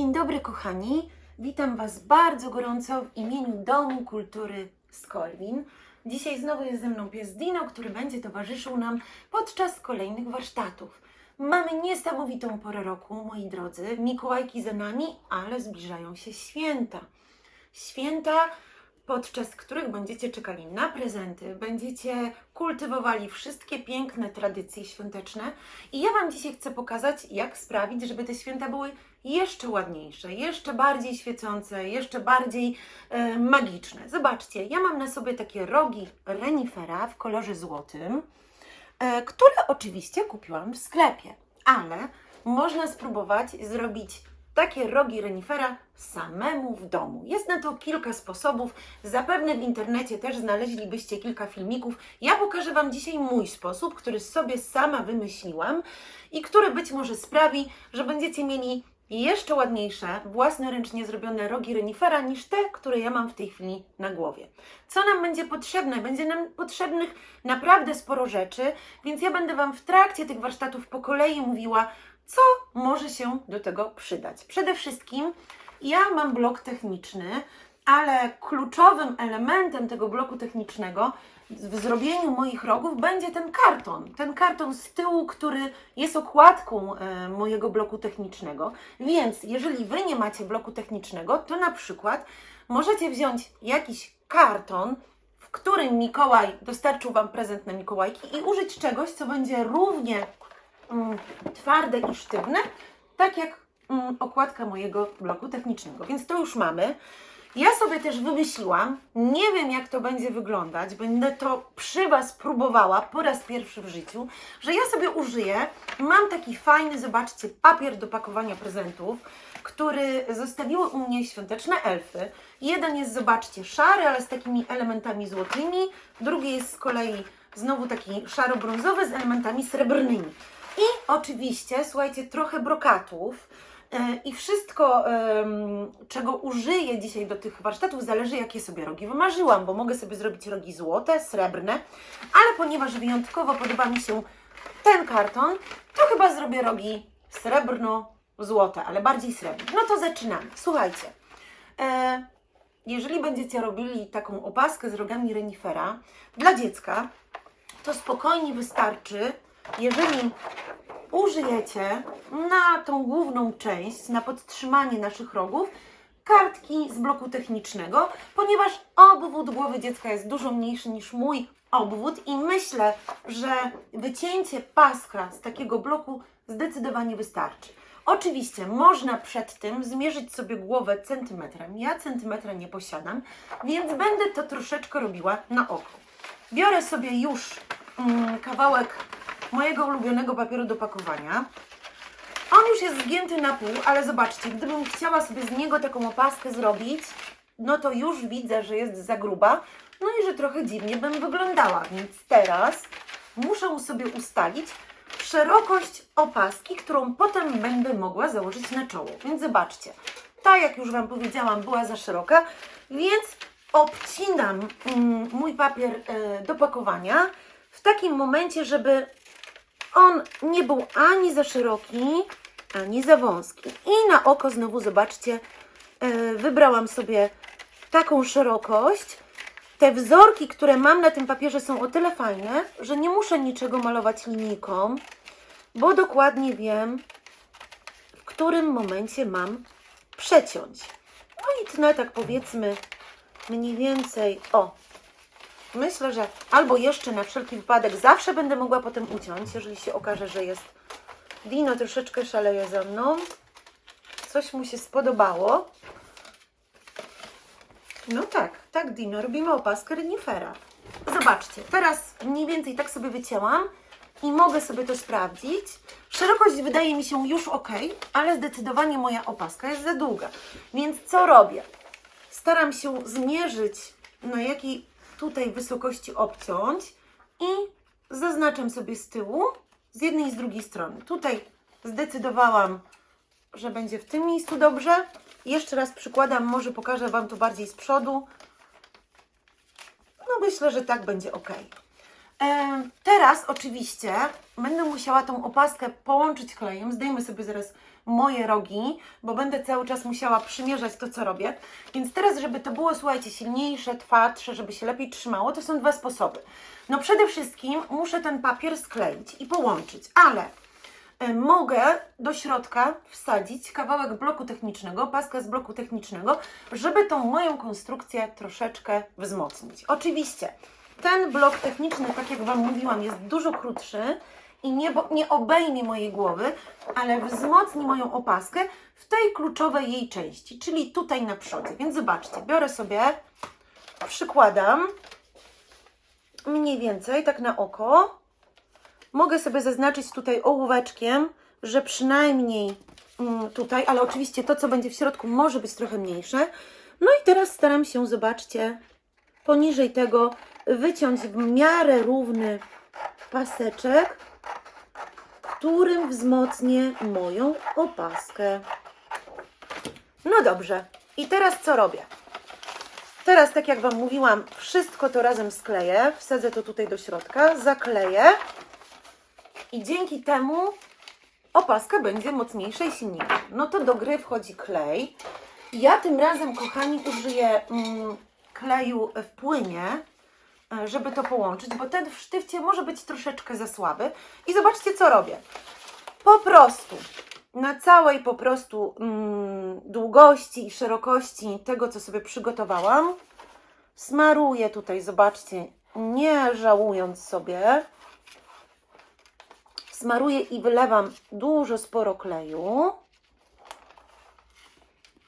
Dzień dobry, kochani. Witam Was bardzo gorąco w imieniu Domu Kultury Skolwin. Dzisiaj znowu jest ze mną pies Dino, który będzie towarzyszył nam podczas kolejnych warsztatów. Mamy niesamowitą porę roku, moi drodzy. Mikołajki za nami, ale zbliżają się święta. Święta, podczas których będziecie czekali na prezenty, będziecie kultywowali wszystkie piękne tradycje świąteczne. I ja Wam dzisiaj chcę pokazać, jak sprawić, żeby te święta były jeszcze ładniejsze, jeszcze bardziej świecące, jeszcze bardziej e, magiczne. Zobaczcie, ja mam na sobie takie rogi renifera w kolorze złotym, e, które oczywiście kupiłam w sklepie, ale można spróbować zrobić takie rogi renifera samemu w domu. Jest na to kilka sposobów. Zapewne w internecie też znaleźlibyście kilka filmików. Ja pokażę Wam dzisiaj mój sposób, który sobie sama wymyśliłam i który być może sprawi, że będziecie mieli jeszcze ładniejsze, własnoręcznie zrobione rogi renifera niż te, które ja mam w tej chwili na głowie. Co nam będzie potrzebne? Będzie nam potrzebnych naprawdę sporo rzeczy, więc ja będę Wam w trakcie tych warsztatów po kolei mówiła, co może się do tego przydać. Przede wszystkim ja mam blok techniczny, ale kluczowym elementem tego bloku technicznego w zrobieniu moich rogów będzie ten karton. Ten karton z tyłu, który jest okładką e, mojego bloku technicznego. Więc jeżeli Wy nie macie bloku technicznego, to na przykład możecie wziąć jakiś karton, w którym Mikołaj dostarczył Wam prezent na Mikołajki i użyć czegoś, co będzie równie mm, twarde i sztywne, tak jak mm, okładka mojego bloku technicznego. Więc to już mamy. Ja sobie też wymyśliłam, nie wiem jak to będzie wyglądać, będę to przy Was próbowała po raz pierwszy w życiu, że ja sobie użyję, mam taki fajny, zobaczcie, papier do pakowania prezentów, który zostawiły u mnie świąteczne elfy. Jeden jest, zobaczcie, szary, ale z takimi elementami złotymi, drugi jest z kolei znowu taki szaro-brązowy z elementami srebrnymi. I oczywiście, słuchajcie, trochę brokatów. E, I wszystko, czego użyję dzisiaj do tych warsztatów, zależy jakie sobie rogi wymarzyłam, bo mogę sobie zrobić rogi złote, srebrne, ale ponieważ wyjątkowo podoba mi się ten karton, to chyba zrobię rogi srebrno-złote, ale bardziej srebrne. No to zaczynamy. Słuchajcie, e, jeżeli będziecie robili taką opaskę z rogami renifera dla dziecka, to spokojnie wystarczy, jeżeli użyjecie na tą główną część, na podtrzymanie naszych rogów, kartki z bloku technicznego, ponieważ obwód głowy dziecka jest dużo mniejszy niż mój obwód i myślę, że wycięcie paska z takiego bloku zdecydowanie wystarczy. Oczywiście można przed tym zmierzyć sobie głowę centymetrem. Ja centymetra nie posiadam, więc będę to troszeczkę robiła na oko. Biorę sobie już mm, kawałek mojego ulubionego papieru do pakowania. On już jest zgięty na pół, ale zobaczcie, gdybym chciała sobie z niego taką opaskę zrobić, no to już widzę, że jest za gruba, no i że trochę dziwnie bym wyglądała, więc teraz muszę sobie ustalić szerokość opaski, którą potem będę mogła założyć na czoło. Więc zobaczcie, ta jak już Wam powiedziałam była za szeroka, więc obcinam mm, mój papier e, do pakowania w takim momencie, żeby on nie był ani za szeroki, ani za wąski. I na oko znowu zobaczcie, e, wybrałam sobie taką szerokość. Te wzorki, które mam na tym papierze są o tyle fajne, że nie muszę niczego malować linijką, bo dokładnie wiem, w którym momencie mam przeciąć. No i tnę tak powiedzmy mniej więcej, o, Myślę, że albo jeszcze na wszelki wypadek zawsze będę mogła potem uciąć, jeżeli się okaże, że jest Dino troszeczkę szaleje ze mną. Coś mu się spodobało. No tak, tak Dino, robimy opaskę renifera. Zobaczcie, teraz mniej więcej tak sobie wycięłam i mogę sobie to sprawdzić. Szerokość wydaje mi się już ok, ale zdecydowanie moja opaska jest za długa. Więc co robię? Staram się zmierzyć, na jakiej tutaj wysokości obciąć i zaznaczam sobie z tyłu, z jednej i z drugiej strony. Tutaj zdecydowałam, że będzie w tym miejscu dobrze. Jeszcze raz przykładam, może pokażę Wam to bardziej z przodu. No myślę, że tak będzie ok. Teraz oczywiście będę musiała tą opaskę połączyć klejem. Zdejmę sobie zaraz moje rogi, bo będę cały czas musiała przymierzać to, co robię. Więc teraz, żeby to było, słuchajcie, silniejsze, twardsze, żeby się lepiej trzymało, to są dwa sposoby. No przede wszystkim muszę ten papier skleić i połączyć, ale mogę do środka wsadzić kawałek bloku technicznego, paskę z bloku technicznego, żeby tą moją konstrukcję troszeczkę wzmocnić. Oczywiście ten blok techniczny, tak jak Wam mówiłam, jest dużo krótszy i nie, nie obejmie mojej głowy, ale wzmocni moją opaskę w tej kluczowej jej części, czyli tutaj na przodzie. Więc zobaczcie, biorę sobie, przykładam mniej więcej, tak na oko. Mogę sobie zaznaczyć tutaj ołóweczkiem, że przynajmniej mm, tutaj, ale oczywiście to, co będzie w środku, może być trochę mniejsze. No i teraz staram się, zobaczcie, poniżej tego wyciąć w miarę równy paseczek, którym wzmocnię moją opaskę. No dobrze, i teraz co robię? Teraz, tak jak Wam mówiłam, wszystko to razem skleję, wsadzę to tutaj do środka, zakleję i dzięki temu opaska będzie mocniejsza i silniejsza. No to do gry wchodzi klej. Ja tym razem, kochani, użyję mm, kleju w płynie, żeby to połączyć, bo ten w sztywcie może być troszeczkę za słaby. I zobaczcie, co robię. Po prostu na całej po prostu mm, długości i szerokości tego, co sobie przygotowałam, smaruję tutaj, zobaczcie, nie żałując sobie. Smaruję i wylewam dużo, sporo kleju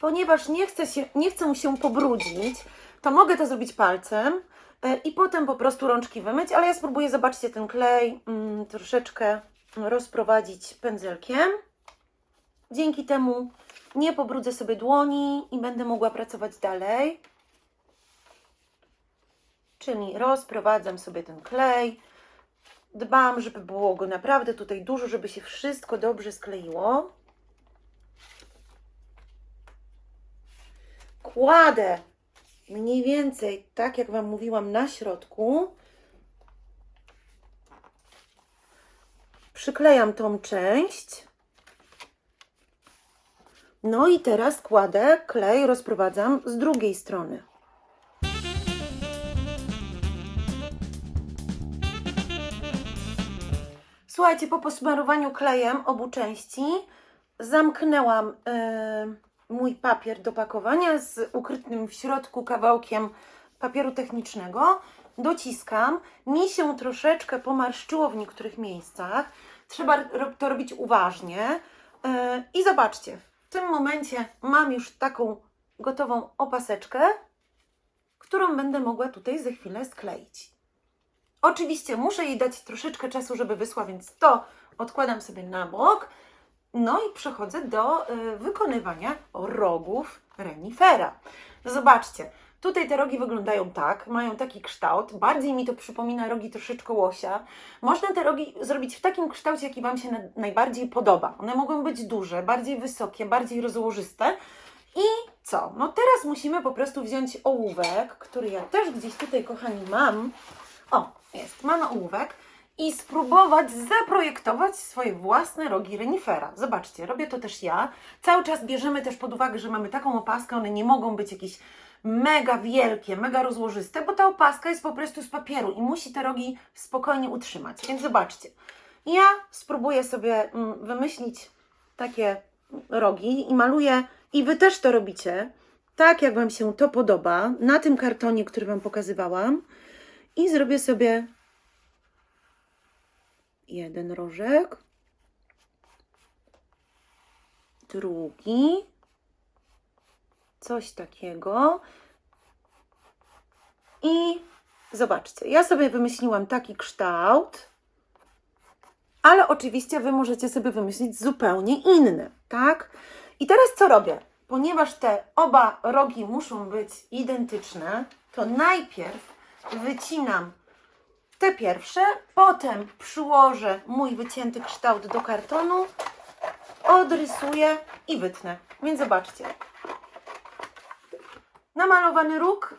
ponieważ nie chcę, się, nie chcę się pobrudzić, to mogę to zrobić palcem e, i potem po prostu rączki wymyć, ale ja spróbuję, zobaczcie, ten klej mm, troszeczkę rozprowadzić pędzelkiem. Dzięki temu nie pobrudzę sobie dłoni i będę mogła pracować dalej. Czyli rozprowadzam sobie ten klej. Dbam, żeby było go naprawdę tutaj dużo, żeby się wszystko dobrze skleiło. kładę mniej więcej tak, jak Wam mówiłam, na środku. Przyklejam tą część. No i teraz kładę klej, rozprowadzam z drugiej strony. Słuchajcie, po posmarowaniu klejem obu części zamknęłam yy, mój papier do pakowania z ukrytym w środku kawałkiem papieru technicznego. Dociskam. Mi się troszeczkę pomarszczyło w niektórych miejscach. Trzeba to robić uważnie. Yy, I zobaczcie, w tym momencie mam już taką gotową opaseczkę, którą będę mogła tutaj za chwilę skleić. Oczywiście muszę jej dać troszeczkę czasu, żeby wysła, więc to odkładam sobie na bok. No i przechodzę do y, wykonywania rogów renifera. Zobaczcie, tutaj te rogi wyglądają tak, mają taki kształt, bardziej mi to przypomina rogi troszeczkę łosia. Można te rogi zrobić w takim kształcie, jaki Wam się na, najbardziej podoba. One mogą być duże, bardziej wysokie, bardziej rozłożyste. I co? No teraz musimy po prostu wziąć ołówek, który ja też gdzieś tutaj, kochani, mam. O, jest, mam ołówek i spróbować zaprojektować swoje własne rogi renifera. Zobaczcie, robię to też ja. Cały czas bierzemy też pod uwagę, że mamy taką opaskę, one nie mogą być jakieś mega wielkie, mega rozłożyste, bo ta opaska jest po prostu z papieru i musi te rogi spokojnie utrzymać. Więc zobaczcie, ja spróbuję sobie mm, wymyślić takie rogi i maluję, i Wy też to robicie, tak jak Wam się to podoba, na tym kartonie, który Wam pokazywałam i zrobię sobie jeden rożek, drugi, coś takiego. I zobaczcie, ja sobie wymyśliłam taki kształt, ale oczywiście Wy możecie sobie wymyślić zupełnie inny, tak? I teraz co robię? Ponieważ te oba rogi muszą być identyczne, to najpierw wycinam te pierwsze, potem przyłożę mój wycięty kształt do kartonu, odrysuję i wytnę. Więc zobaczcie. Namalowany róg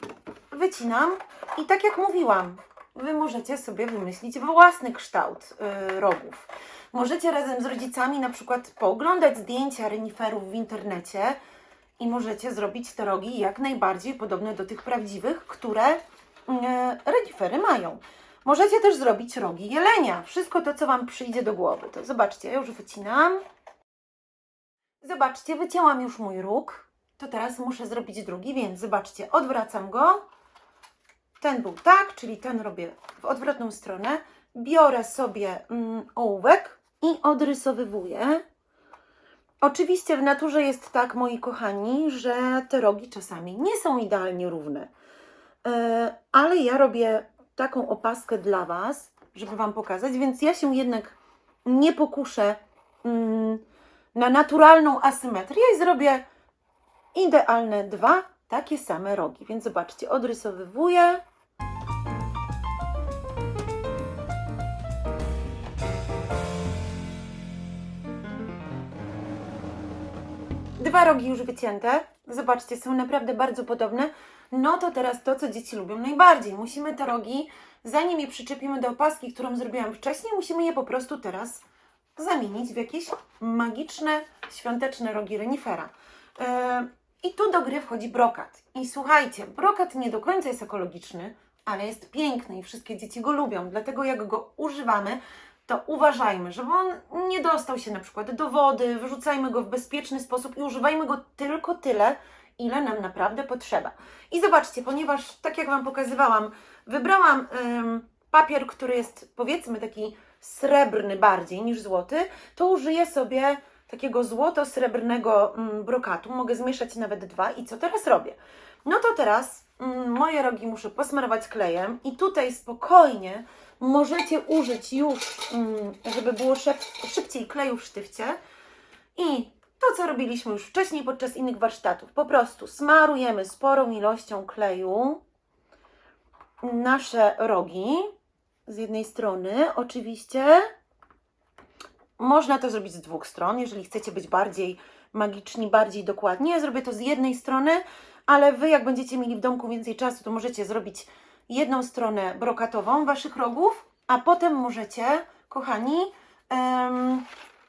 wycinam i tak jak mówiłam, Wy możecie sobie wymyślić własny kształt y, rogów. Możecie razem z rodzicami na przykład pooglądać zdjęcia reniferów w internecie i możecie zrobić te rogi jak najbardziej podobne do tych prawdziwych, które y, renifery mają. Możecie też zrobić rogi jelenia. Wszystko to, co Wam przyjdzie do głowy. To zobaczcie, ja już wycinam. Zobaczcie, wycięłam już mój róg. To teraz muszę zrobić drugi, więc zobaczcie, odwracam go. Ten był tak, czyli ten robię w odwrotną stronę. Biorę sobie mm, ołówek i odrysowywuję. Oczywiście w naturze jest tak, moi kochani, że te rogi czasami nie są idealnie równe. E, ale ja robię taką opaskę dla Was, żeby Wam pokazać, więc ja się jednak nie pokuszę mm, na naturalną asymetrię i zrobię idealne dwa takie same rogi. Więc zobaczcie, odrysowywuję. Dwa rogi już wycięte. Zobaczcie, są naprawdę bardzo podobne. No to teraz to, co dzieci lubią najbardziej. Musimy te rogi, zanim je przyczepimy do opaski, którą zrobiłam wcześniej, musimy je po prostu teraz zamienić w jakieś magiczne, świąteczne rogi renifera. Yy, I tu do gry wchodzi brokat. I słuchajcie, brokat nie do końca jest ekologiczny, ale jest piękny i wszystkie dzieci go lubią. Dlatego jak go używamy, to uważajmy, żeby on nie dostał się na przykład do wody, wyrzucajmy go w bezpieczny sposób i używajmy go tylko tyle, ile nam naprawdę potrzeba. I zobaczcie, ponieważ tak jak Wam pokazywałam, wybrałam ym, papier, który jest powiedzmy taki srebrny bardziej niż złoty, to użyję sobie takiego złoto-srebrnego mm, brokatu. Mogę zmieszać nawet dwa. I co teraz robię? No to teraz mm, moje rogi muszę posmarować klejem i tutaj spokojnie możecie użyć już, mm, żeby było szyb, szybciej kleju w sztywcie. I to, co robiliśmy już wcześniej podczas innych warsztatów, po prostu smarujemy sporą ilością kleju nasze rogi z jednej strony, oczywiście. Można to zrobić z dwóch stron, jeżeli chcecie być bardziej magiczni, bardziej dokładni. Ja zrobię to z jednej strony, ale Wy, jak będziecie mieli w domku więcej czasu, to możecie zrobić jedną stronę brokatową Waszych rogów, a potem możecie, kochani,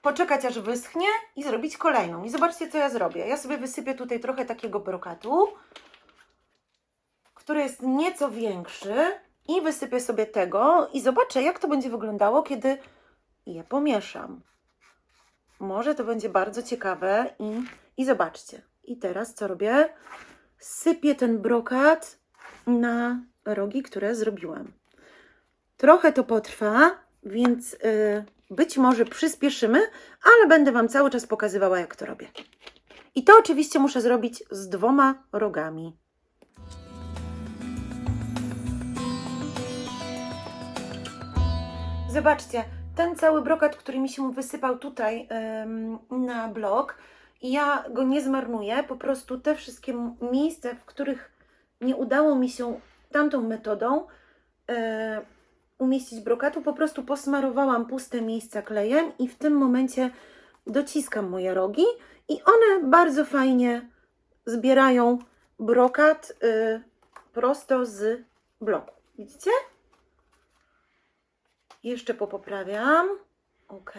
poczekać aż wyschnie i zrobić kolejną. I zobaczcie, co ja zrobię. Ja sobie wysypię tutaj trochę takiego brokatu, który jest nieco większy i wysypię sobie tego i zobaczę, jak to będzie wyglądało, kiedy je pomieszam. Może to będzie bardzo ciekawe i, i zobaczcie. I teraz co robię? Sypię ten brokat na rogi, które zrobiłam. Trochę to potrwa, więc y, być może przyspieszymy, ale będę Wam cały czas pokazywała, jak to robię. I to oczywiście muszę zrobić z dwoma rogami. Zobaczcie, ten cały brokat, który mi się wysypał tutaj na blok, ja go nie zmarnuję. Po prostu te wszystkie miejsca, w których nie udało mi się tamtą metodą e, umieścić brokatu, po prostu posmarowałam puste miejsca klejem i w tym momencie dociskam moje rogi i one bardzo fajnie zbierają brokat y, prosto z bloku. Widzicie? Jeszcze popoprawiam. Ok.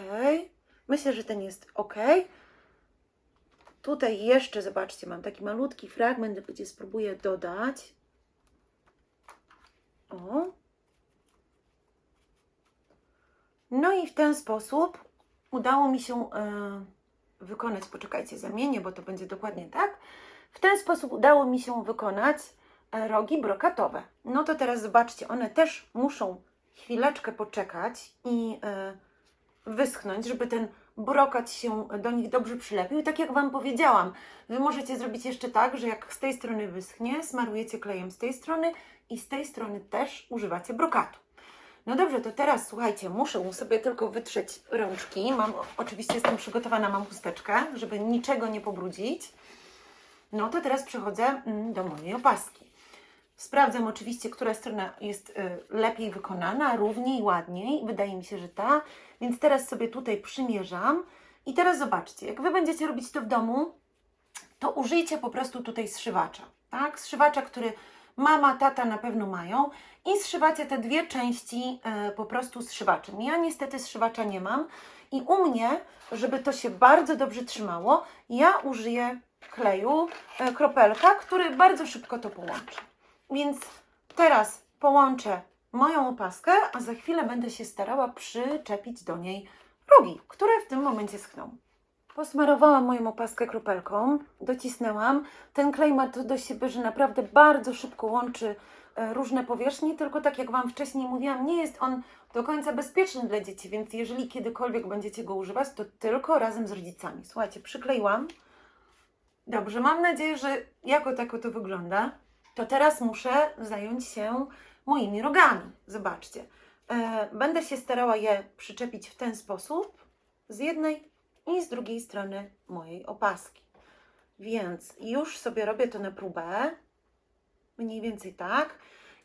Myślę, że ten jest ok. Tutaj jeszcze, zobaczcie, mam taki malutki fragment, gdzie spróbuję dodać. O. No i w ten sposób udało mi się e, wykonać, poczekajcie, zamienię, bo to będzie dokładnie tak. W ten sposób udało mi się wykonać e, rogi brokatowe. No to teraz zobaczcie, one też muszą chwileczkę poczekać i e, wyschnąć, żeby ten brokat się do nich dobrze przylepił. I tak jak Wam powiedziałam, Wy możecie zrobić jeszcze tak, że jak z tej strony wyschnie, smarujecie klejem z tej strony i z tej strony też używacie brokatu. No dobrze, to teraz słuchajcie, muszę sobie tylko wytrzeć rączki. Mam, oczywiście jestem przygotowana, mam chusteczkę, żeby niczego nie pobrudzić. No to teraz przechodzę mm, do mojej opaski. Sprawdzam oczywiście, która strona jest y, lepiej wykonana, równiej, ładniej. Wydaje mi się, że ta. Więc teraz sobie tutaj przymierzam. I teraz zobaczcie, jak Wy będziecie robić to w domu, to użyjcie po prostu tutaj zszywacza. Tak? Zszywacza, który Mama, tata na pewno mają i zszywacie te dwie części e, po prostu zszywaczem. Ja niestety zszywacza nie mam i u mnie, żeby to się bardzo dobrze trzymało, ja użyję kleju e, kropelka, który bardzo szybko to połączy. Więc teraz połączę moją opaskę, a za chwilę będę się starała przyczepić do niej rogi, które w tym momencie schną. Posmarowałam moją opaskę kropelką, docisnęłam. Ten klej ma to do siebie, że naprawdę bardzo szybko łączy e, różne powierzchnie, tylko tak jak Wam wcześniej mówiłam, nie jest on do końca bezpieczny dla dzieci, więc jeżeli kiedykolwiek będziecie go używać, to tylko razem z rodzicami. Słuchajcie, przykleiłam. Dobrze, mam nadzieję, że jako tako to wygląda. To teraz muszę zająć się moimi rogami. Zobaczcie. E, Będę się starała je przyczepić w ten sposób z jednej i z drugiej strony mojej opaski. Więc już sobie robię to na próbę. Mniej więcej tak.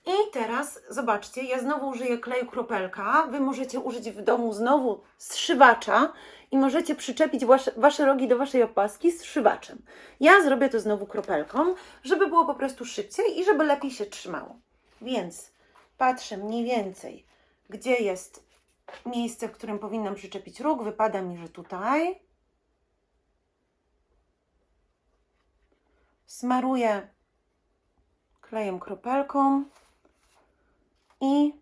I teraz zobaczcie, ja znowu użyję kleju kropelka. Wy możecie użyć w domu znowu zszywacza i możecie przyczepić wasze, wasze rogi do waszej opaski z zszywaczem. Ja zrobię to znowu kropelką, żeby było po prostu szybciej i żeby lepiej się trzymało. Więc patrzę mniej więcej, gdzie jest miejsce, w którym powinnam przyczepić róg. Wypada mi, że tutaj. Smaruję klejem kropelką i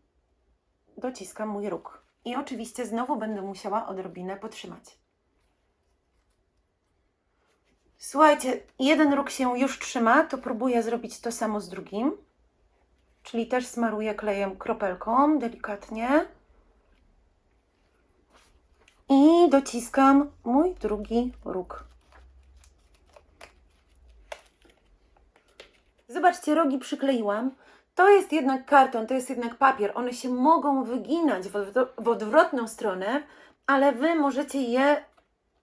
dociskam mój róg. I oczywiście znowu będę musiała odrobinę potrzymać. Słuchajcie, jeden róg się już trzyma, to próbuję zrobić to samo z drugim. Czyli też smaruję klejem kropelką delikatnie. I dociskam mój drugi róg. Zobaczcie, rogi przykleiłam. To jest jednak karton, to jest jednak papier. One się mogą wyginać w, w odwrotną stronę, ale Wy możecie je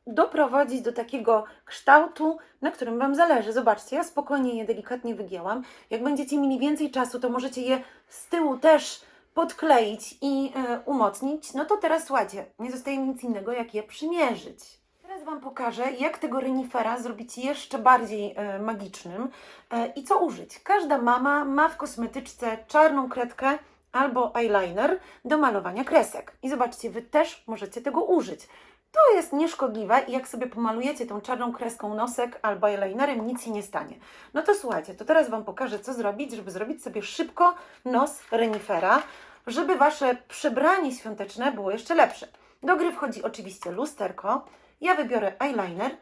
doprowadzić do takiego kształtu, na którym Wam zależy. Zobaczcie, ja spokojnie je delikatnie wygięłam. Jak będziecie mieli więcej czasu, to możecie je z tyłu też podkleić i e, umocnić. No to teraz słuchajcie, nie zostaje mi nic innego, jak je przymierzyć. Teraz Wam pokażę, jak tego renifera zrobić jeszcze bardziej e, magicznym e, i co użyć. Każda mama ma w kosmetyczce czarną kredkę albo eyeliner do malowania kresek. I zobaczcie, Wy też możecie tego użyć. To jest nieszkodliwe i jak sobie pomalujecie tą czarną kreską nosek albo eyelinerem, nic się nie stanie. No to słuchajcie, to teraz Wam pokażę, co zrobić, żeby zrobić sobie szybko nos renifera, żeby Wasze przebranie świąteczne było jeszcze lepsze. Do gry wchodzi oczywiście lusterko. Ja wybiorę eyeliner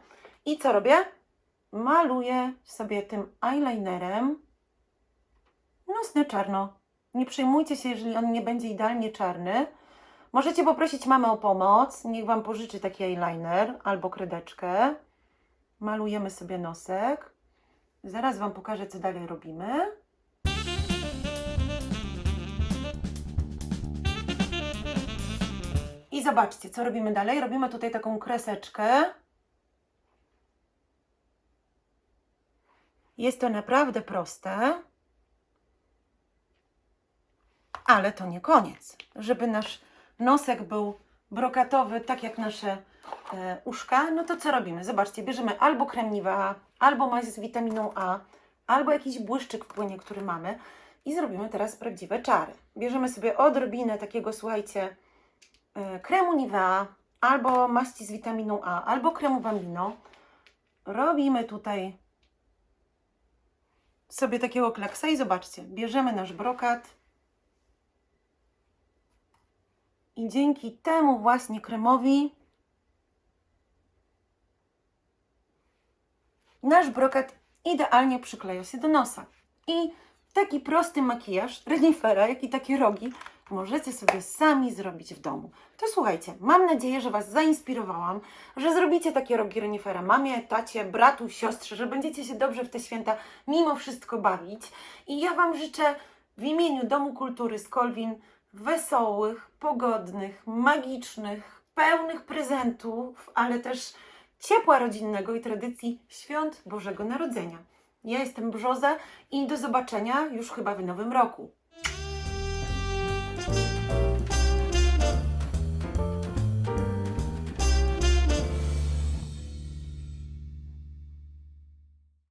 i co robię? Maluję sobie tym eyelinerem nos na czarno. Nie przejmujcie się, jeżeli on nie będzie idealnie czarny. Możecie poprosić mamę o pomoc, niech Wam pożyczy taki eyeliner albo kredeczkę. Malujemy sobie nosek. Zaraz Wam pokażę, co dalej robimy. I zobaczcie, co robimy dalej. Robimy tutaj taką kreseczkę. Jest to naprawdę proste. Ale to nie koniec. Żeby nasz nosek był brokatowy, tak jak nasze e, uszka, no to co robimy? Zobaczcie, bierzemy albo krem Nivea, albo maść z witaminą A, albo jakiś błyszczyk w płynie, który mamy i zrobimy teraz prawdziwe czary. Bierzemy sobie odrobinę takiego, słuchajcie, kremu Nivea, albo maści z witaminą A, albo kremu Bambino. Robimy tutaj sobie takiego klaksa i zobaczcie, bierzemy nasz brokat, I dzięki temu właśnie kremowi nasz brokat idealnie przykleja się do nosa. I taki prosty makijaż renifera, jak i takie rogi możecie sobie sami zrobić w domu. To słuchajcie, mam nadzieję, że Was zainspirowałam, że zrobicie takie rogi renifera mamie, tacie, bratu, siostrze, że będziecie się dobrze w te święta mimo wszystko bawić. I ja Wam życzę w imieniu Domu Kultury Skolwin wesołych, pogodnych, magicznych, pełnych prezentów, ale też ciepła rodzinnego i tradycji świąt Bożego Narodzenia. Ja jestem Brzoza i do zobaczenia już chyba w nowym roku.